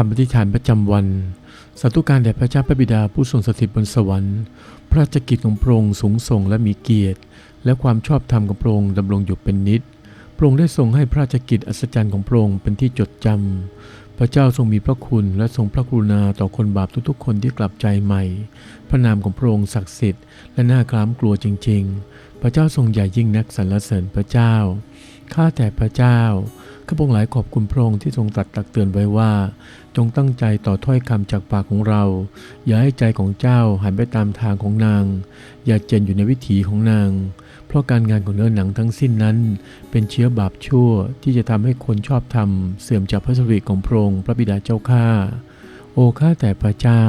คำปฏิฐานประจำวัน สาธุการแด่พระเจ้าพระบิดาผู้ทรงสถิตบนสวรรค์ พระราชกิจของพระองค์สูงส่งและมีเกียรติ และความชอบธรรมของพระองค์ดำรงอยู่เป็นนิจพระองค์ได้ทรงให้พระราชกิจอัศจรรย์ของพระองค์เป็นที่จดจำ พระเจ้าทรงมีพระคุณและทรงพระกรุณาต่อคนบาปทุกๆ คนที่กลับใจใหม่ พระนามของพระองค์ศักดิ์สิทธิ์และน่ากล้ามกลัวจริง ๆ พระเจ้าทรงใหญ่ยิ่งนักสรรเสริญพระเจ้า ข้าแต่พระเจ้าข้าพงหลายขอบคุณพระองค์ที่ทรงตรัสตักเตือนไว้ว่า จงตั้งใจต่อถ้อยคำจากปากของเรา อย่าให้ใจของเจ้าหันไปตามทางของนาง อย่าเจนอยู่ในวิถีของนาง เพราะการงานของเนื้อหนังทั้งสิ้นนั้น เป็นเชื้อบาปชั่วที่จะทำให้คนชอบธรรมเสื่อมจากพระสิริของพระองค์พระบิดาเจ้าข้าโอ้ข้าแต่พระเจ้า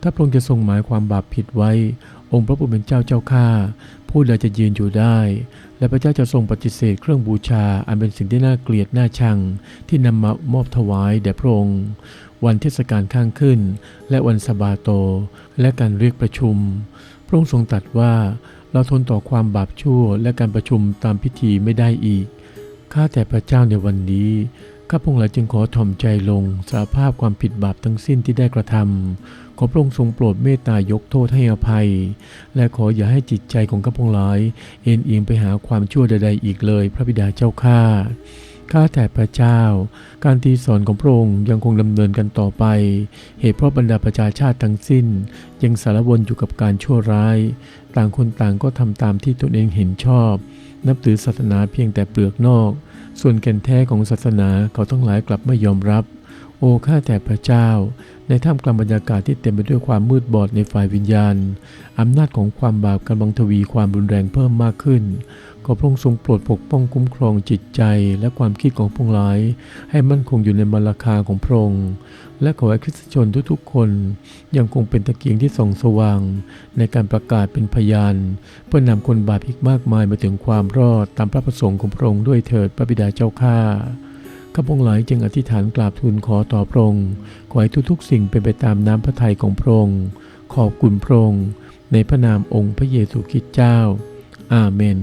ถ้าพระองค์จะทรงหมายความบาปผิดไว้ องค์พระผู้เป็นเจ้าเจ้าข้าผู้ใดจะยืนอยู่ได้ และพระเจ้าจะทรงปฏิเสธเครื่องบูชาอันเป็นสิ่งที่น่าเกลียดน่าชัง ที่นำมามอบถวายแด่พระองค์ วันเทศกาลข้างขึ้น และวันสบาโต และการเรียกประชุม พระองค์ทรงตรัสว่าเราทนต่อความบาปชั่วและการประชุมตามพิธีไม่ได้อีกข้าแต่พระเจ้าในวันนี้ ข้าพงหลายจึงขอถ่อมใจลงสารภาพความผิดบาปทั้งสิ้นที่ได้กระทำขอพระองค์ทรงโปรดเมตตายกโทษให้อภัย และขออย่าให้จิตใจของข้าพงหลายเอ็นเอียงไปหาความชั่วใดๆอีกเลย พระบิดาเจ้าข้าข้าแต่พระเจ้า การตีสอนของพระองค์ยังคงดำเนินกันต่อไป เหตุเพราะบรรดาประชาชาติทั้งสิ้น ยังสารวนอยู่กับการชั่วร้าย ต่างคนต่างก็ทำตามที่ตนเองเห็นชอบ นับถือศาสนาเพียงแต่เปลือกนอก ส่วนแก่นแท้ของศาสนาเขาทั้งหลายกลับไม่ยอมรับ โอ้ข้าแต่พระเจ้า ในท่ามกลางบรรยากาศที่เต็มไปด้วยความมืดบอดในฝ่ายวิญญาณอำนาจของความบาปกำลังทวีความรุนแรงเพิ่มมากขึ้น ขอพระองค์ทรงโปรดปกป้องคุ้มครองจิตใจและความคิดของพวกหลาย ให้มั่นคงอยู่ในมรรคาของพระองค์และขอให้คริสตชนทุกๆ คนยังคงเป็นตะเกียงที่ส่องสว่าง ในการประกาศเป็นพยาน เพื่อนำคนบาปอีกมากมายมาถึงความรอดตามพระประสงค์ของพระองค์ด้วยเถิดพระบิดาเจ้าข้าข้าพงหลายจึงอธิษฐานกราบทูลขอต่อพระองค์ขอให้ทุกๆ สิ่งเป็นไปตามน้ำพระทัยของพระองค์ขอบคุณพระองค์ในพระนามองค์พระเยซูคริสต์เจ้า อาเมน